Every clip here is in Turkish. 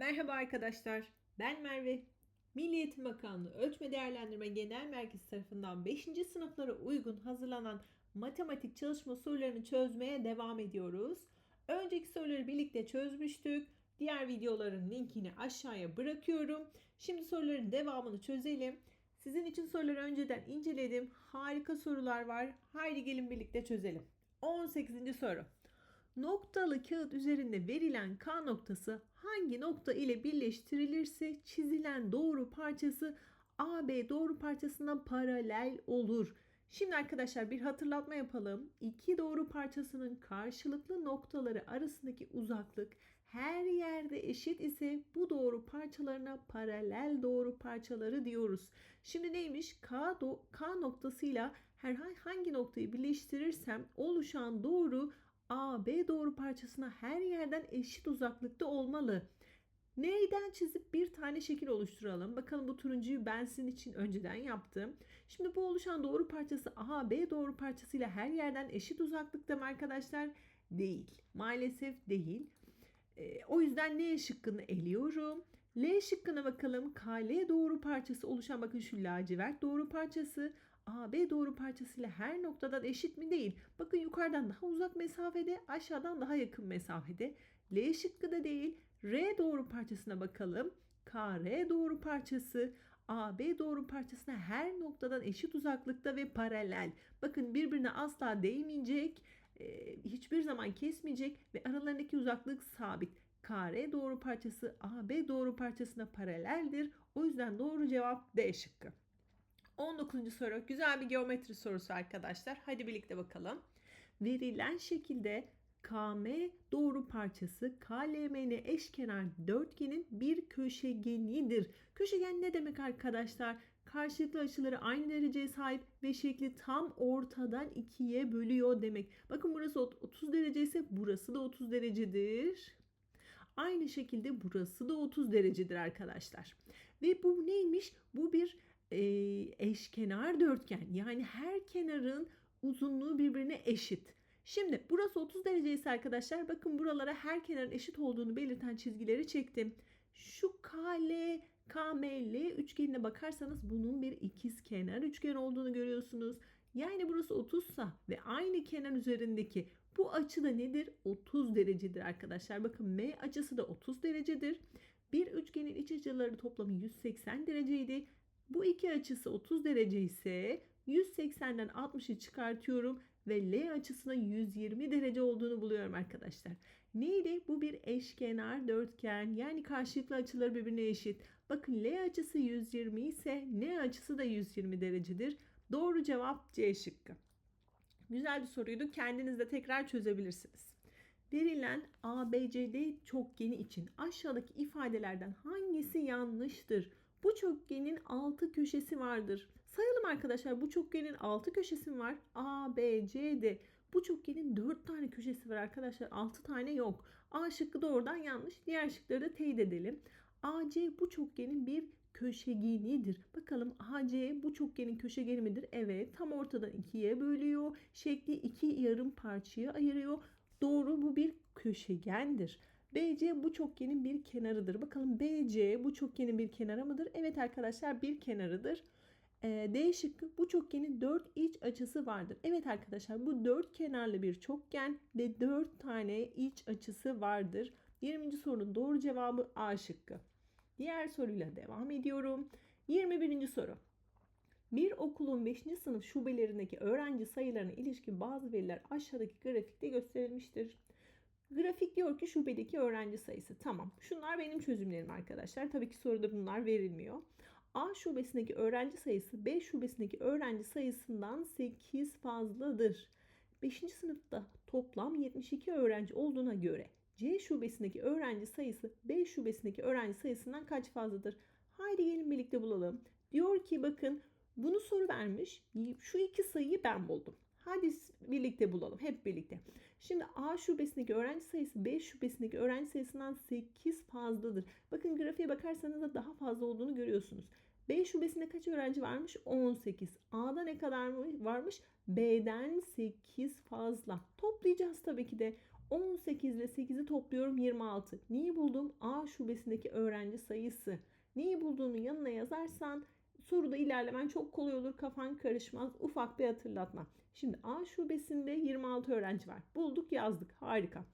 Merhaba arkadaşlar, ben Merve. Milli Eğitim Bakanlığı Ölçme Değerlendirme Genel Merkezi tarafından 5. sınıflara uygun hazırlanan matematik çalışma sorularını çözmeye devam ediyoruz. Önceki soruları birlikte çözmüştük. Diğer videoların linkini aşağıya bırakıyorum. Şimdi soruların devamını çözelim. Sizin için soruları önceden inceledim. Harika sorular var. Haydi gelin birlikte çözelim. 18. soru. Noktalı kağıt üzerinde verilen K noktası hangi nokta ile birleştirilirse çizilen doğru parçası AB doğru parçasına paralel olur. Şimdi arkadaşlar bir hatırlatma yapalım. İki doğru parçasının karşılıklı noktaları arasındaki uzaklık her yerde eşit ise bu doğru parçalarına paralel doğru parçaları diyoruz. Şimdi neymiş? K, do- K noktasıyla herhangi hangi noktayı birleştirirsem oluşan doğru AB doğru parçasına her yerden eşit uzaklıkta olmalı. Neyden çizip bir tane şekil oluşturalım. Bakalım bu turuncuyu ben sizin için önceden yaptım. Şimdi bu oluşan doğru parçası AB doğru parçasıyla her yerden eşit uzaklıkta mı arkadaşlar? Değil. Maalesef değil. Ee, o yüzden N şıkkını eliyorum. L şıkkına bakalım. KL doğru parçası oluşan bakın şu lacivert doğru parçası AB doğru parçasıyla her noktadan eşit mi değil. Bakın yukarıdan daha uzak mesafede aşağıdan daha yakın mesafede. L şıkkı da değil. R doğru parçasına bakalım. KR doğru parçası AB doğru parçasına her noktadan eşit uzaklıkta ve paralel. Bakın birbirine asla değmeyecek, e, hiçbir zaman kesmeyecek ve aralarındaki uzaklık sabit. KR doğru parçası AB doğru parçasına paraleldir. O yüzden doğru cevap D şıkkı. 19. soru güzel bir geometri sorusu arkadaşlar. Hadi birlikte bakalım. Verilen şekilde KM doğru parçası KLMN eşkenar dörtgenin bir köşegenidir. Köşegen ne demek arkadaşlar? Karşılıklı açıları aynı dereceye sahip ve şekli tam ortadan ikiye bölüyor demek. Bakın burası 30 derece ise burası da 30 derecedir. Aynı şekilde burası da 30 derecedir arkadaşlar. Ve bu neymiş? Bu bir e, eşkenar dörtgen. Yani her kenarın uzunluğu birbirine eşit. Şimdi burası 30 derece ise arkadaşlar bakın buralara her kenarın eşit olduğunu belirten çizgileri çektim. Şu KL, KML üçgenine bakarsanız bunun bir ikiz kenar üçgen olduğunu görüyorsunuz. Yani burası 30 sa ve aynı kenar üzerindeki bu açı da nedir? 30 derecedir arkadaşlar. Bakın M açısı da 30 derecedir. Bir üçgenin iç açıları toplamı 180 dereceydi. Bu iki açısı 30 derece ise 180'den 60'ı çıkartıyorum ve L açısına 120 derece olduğunu buluyorum arkadaşlar. Neydi? Bu bir eşkenar dörtgen. Yani karşılıklı açıları birbirine eşit. Bakın L açısı 120 ise N açısı da 120 derecedir. Doğru cevap C şıkkı. Güzel bir soruydu. Kendiniz de tekrar çözebilirsiniz. Verilen ABCD çokgeni için aşağıdaki ifadelerden hangisi yanlıştır? Bu çokgenin 6 köşesi vardır. Sayalım arkadaşlar bu çokgenin 6 köşesi var. A, B, C, D. Bu çokgenin 4 tane köşesi var arkadaşlar. 6 tane yok. A şıkkı doğrudan yanlış. Diğer şıkları da teyit edelim. AC bu çokgenin bir köşegenidir. Bakalım AC bu çokgenin köşegeni midir? Evet tam ortadan ikiye bölüyor. Şekli iki yarım parçaya ayırıyor. Doğru bu bir köşegendir. BC bu çokgenin bir kenarıdır. Bakalım BC bu çokgenin bir kenarı mıdır? Evet arkadaşlar bir kenarıdır. Ee, D şıkkı bu çokgenin 4 iç açısı vardır. Evet arkadaşlar bu 4 kenarlı bir çokgen ve 4 tane iç açısı vardır. 20. sorunun doğru cevabı A şıkkı. Diğer soruyla devam ediyorum. 21. soru. Bir okulun 5. sınıf şubelerindeki öğrenci sayılarına ilişkin bazı veriler aşağıdaki grafikte gösterilmiştir. Grafik diyor ki şubedeki öğrenci sayısı. Tamam. Şunlar benim çözümlerim arkadaşlar. Tabii ki soruda bunlar verilmiyor. A şubesindeki öğrenci sayısı B şubesindeki öğrenci sayısından 8 fazladır. 5. sınıfta toplam 72 öğrenci olduğuna göre C şubesindeki öğrenci sayısı B şubesindeki öğrenci sayısından kaç fazladır? Haydi gelin birlikte bulalım. Diyor ki bakın bunu soru vermiş. Şu iki sayıyı ben buldum. Hadi birlikte bulalım. Hep birlikte. Şimdi A şubesindeki öğrenci sayısı B şubesindeki öğrenci sayısından 8 fazladır. Bakın grafiğe bakarsanız da daha fazla olduğunu görüyorsunuz. B şubesinde kaç öğrenci varmış? 18. A'da ne kadar varmış? B'den 8 fazla. Toplayacağız tabii ki de. 18 ile 8'i topluyorum 26. Neyi buldum? A şubesindeki öğrenci sayısı. Neyi bulduğunu yanına yazarsan soruda ilerlemen çok kolay olur. Kafan karışmaz. Ufak bir hatırlatma. Şimdi A şubesinde 26 öğrenci var. Bulduk yazdık. Harika.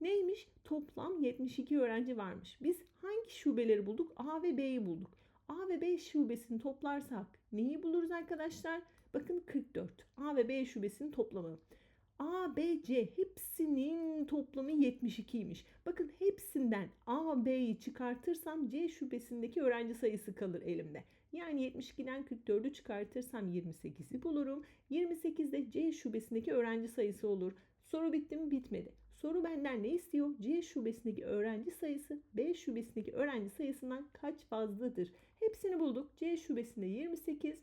Neymiş? Toplam 72 öğrenci varmış. Biz hangi şubeleri bulduk? A ve B'yi bulduk. A ve B şubesini toplarsak neyi buluruz arkadaşlar? Bakın 44. A ve B şubesinin toplamı. A, B, C hepsinin toplamı 72'ymiş. Bakın hepsinden A, B'yi çıkartırsam C şubesindeki öğrenci sayısı kalır elimde. Yani 72'den 44'ü çıkartırsam 28'i bulurum. 28 de C şubesindeki öğrenci sayısı olur. Soru bitti mi? Bitmedi. Soru benden ne istiyor? C şubesindeki öğrenci sayısı B şubesindeki öğrenci sayısından kaç fazladır? Hepsini bulduk. C şubesinde 28,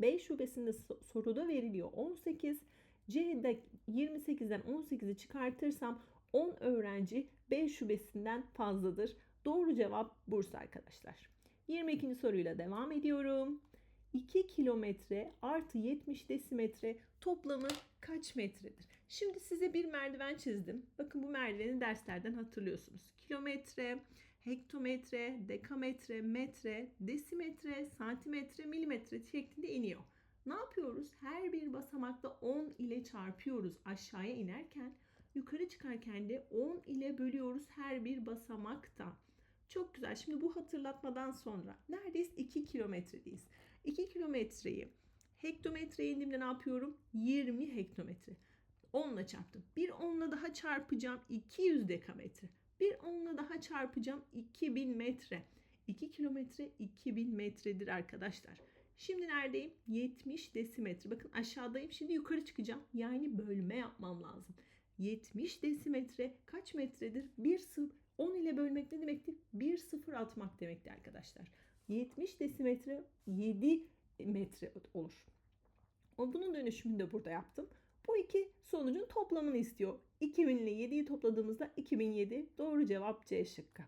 B şubesinde soruda veriliyor 18. C'de 28'den 18'i çıkartırsam 10 öğrenci B şubesinden fazladır. Doğru cevap Bursa arkadaşlar. 22. soruyla devam ediyorum. 2 kilometre artı 70 desimetre toplamı kaç metredir? Şimdi size bir merdiven çizdim. Bakın bu merdiveni derslerden hatırlıyorsunuz. Kilometre, hektometre, dekametre, metre, desimetre, santimetre, milimetre şeklinde iniyor. Ne yapıyoruz? Her bir basamakta 10 ile çarpıyoruz aşağıya inerken. Yukarı çıkarken de 10 ile bölüyoruz her bir basamakta. Çok güzel. Şimdi bu hatırlatmadan sonra neredeyiz? 2 kilometredeyiz. 2 kilometreyi hektometreye indiğimde ne yapıyorum? 20 hektometre. 10 ile çarptım. Bir 10 ile daha çarpacağım 200 dekametre. Bir 10 ile daha çarpacağım 2000 metre. 2 kilometre 2000 metredir arkadaşlar. Şimdi neredeyim? 70 desimetre. Bakın aşağıdayım. Şimdi yukarı çıkacağım. Yani bölme yapmam lazım. 70 desimetre kaç metredir? 1 sıfır. 10 ile bölmek ne demekti? 1 sıfır atmak demekti arkadaşlar. 70 desimetre 7 metre olur. O bunun dönüşümünü de burada yaptım. Bu iki sonucun toplamını istiyor. 2000 ile 7'yi topladığımızda 2007 doğru cevap C şıkkı.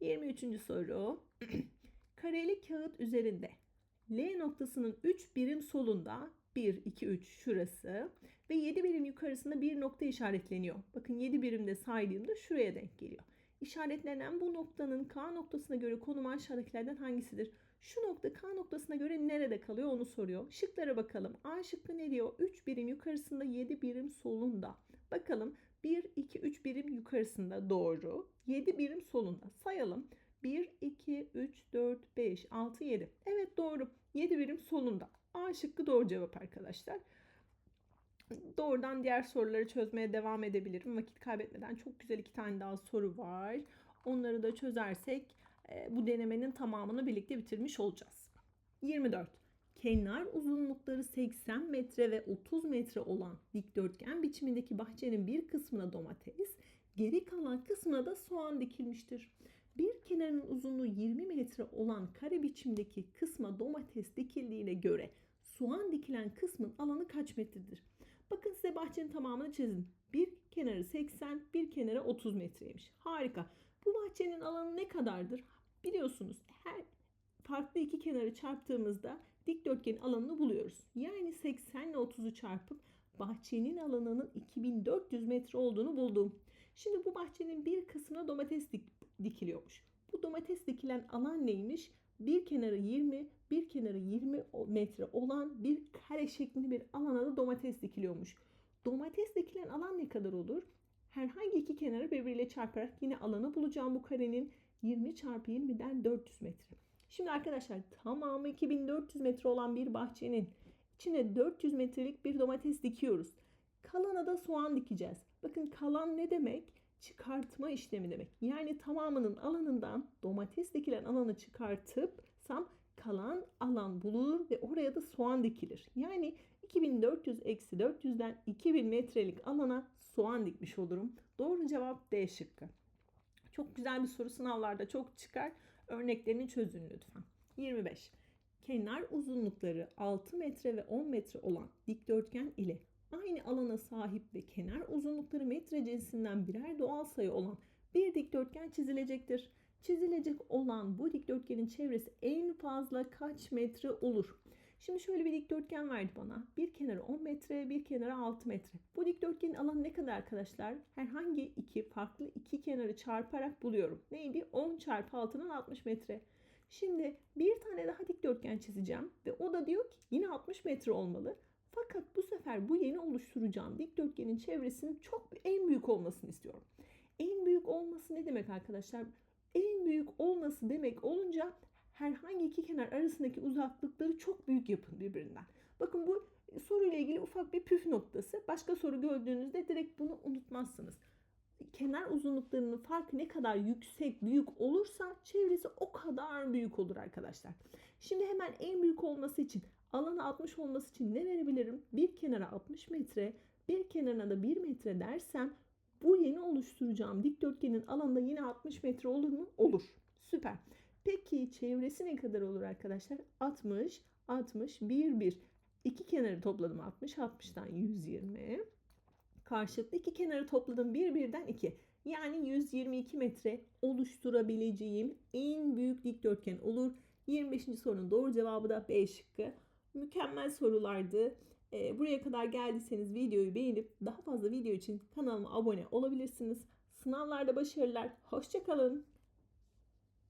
23. soru. Kareli kağıt üzerinde L noktasının 3 birim solunda 1, 2, 3 şurası ve 7 birim yukarısında bir nokta işaretleniyor. Bakın 7 birimde saydığımda şuraya denk geliyor. İşaretlenen bu noktanın K noktasına göre konumu aşağıdakilerden hangisidir? Şu nokta K noktasına göre nerede kalıyor onu soruyor. Şıklara bakalım. A şıkkı ne diyor? 3 birim yukarısında 7 birim solunda. Bakalım 1, 2, 3 birim yukarısında doğru. 7 birim solunda. Sayalım. 1, 2, 3, 4, 5, 6, 7. Evet doğru. 7 birim solunda. A şıkkı doğru cevap arkadaşlar. Doğrudan diğer soruları çözmeye devam edebilirim. Vakit kaybetmeden çok güzel iki tane daha soru var. Onları da çözersek e, bu denemenin tamamını birlikte bitirmiş olacağız. 24. Kenar uzunlukları 80 metre ve 30 metre olan dikdörtgen biçimindeki bahçenin bir kısmına domates, geri kalan kısmına da soğan dikilmiştir. Bir kenarın uzunluğu 20 metre olan kare biçimdeki kısma domates dikildiğine göre soğan dikilen kısmın alanı kaç metredir? Bakın size bahçenin tamamını çizin. Bir kenarı 80, bir kenarı 30 metreymiş. Harika. Bu bahçenin alanı ne kadardır? Biliyorsunuz her farklı iki kenarı çarptığımızda dikdörtgenin alanını buluyoruz. Yani 80 ile 30'u çarpıp bahçenin alanının 2400 metre olduğunu buldum. Şimdi bu bahçenin bir kısmına domates dik dikiliyormuş. Bu domates dikilen alan neymiş? Bir kenarı 20, bir kenarı 20 metre olan bir kare şeklinde bir alana da domates dikiliyormuş. Domates dikilen alan ne kadar olur? Herhangi iki kenarı birbiriyle çarparak yine alanı bulacağım bu karenin 20 çarpı 20'den 400 metre. Şimdi arkadaşlar tamamı 2400 metre olan bir bahçenin içine 400 metrelik bir domates dikiyoruz. Kalana da soğan dikeceğiz. Bakın kalan ne demek? Çıkartma işlemi demek. Yani tamamının alanından domates dikilen alanı çıkartıpsam kalan alan bulunur ve oraya da soğan dikilir. Yani 2400 eksi 400'den 2000 metrelik alana soğan dikmiş olurum. Doğru cevap D şıkkı. Çok güzel bir soru sınavlarda çok çıkar. Örneklerini çözün lütfen. 25. Kenar uzunlukları 6 metre ve 10 metre olan dikdörtgen ile aynı alana sahip ve kenar uzunlukları metre cinsinden birer doğal sayı olan bir dikdörtgen çizilecektir. Çizilecek olan bu dikdörtgenin çevresi en fazla kaç metre olur? Şimdi şöyle bir dikdörtgen verdi bana. Bir kenarı 10 metre, bir kenarı 6 metre. Bu dikdörtgenin alanı ne kadar arkadaşlar? Herhangi iki farklı iki kenarı çarparak buluyorum. Neydi? 10 çarpı 6'nın 60 metre. Şimdi bir tane daha dikdörtgen çizeceğim ve o da diyor ki yine 60 metre olmalı. Fakat bu sefer bu yeni oluşturacağım dikdörtgenin çevresinin çok en büyük olmasını istiyorum. En büyük olması ne demek arkadaşlar? En büyük olması demek olunca herhangi iki kenar arasındaki uzaklıkları çok büyük yapın birbirinden. Bakın bu soruyla ilgili ufak bir püf noktası. Başka soru gördüğünüzde direkt bunu unutmazsınız. Kenar uzunluklarının farkı ne kadar yüksek, büyük olursa çevresi o kadar büyük olur arkadaşlar. Şimdi hemen en büyük olması için alanı 60 olması için ne verebilirim? Bir kenara 60 metre, bir kenarına da 1 metre dersem bu yeni oluşturacağım dikdörtgenin alanı da yine 60 metre olur mu? Olur. Süper. Peki çevresi ne kadar olur arkadaşlar? 60, 60, 1, 1. İki kenarı topladım 60, 60'dan 120. Karşılıklı iki kenarı topladım 1, 1'den 2. Yani 122 metre oluşturabileceğim en büyük dikdörtgen olur. 25. sorunun doğru cevabı da B şıkkı. Mükemmel sorulardı. Ee, buraya kadar geldiyseniz videoyu beğenip daha fazla video için kanalıma abone olabilirsiniz. Sınavlarda başarılar. Hoşçakalın.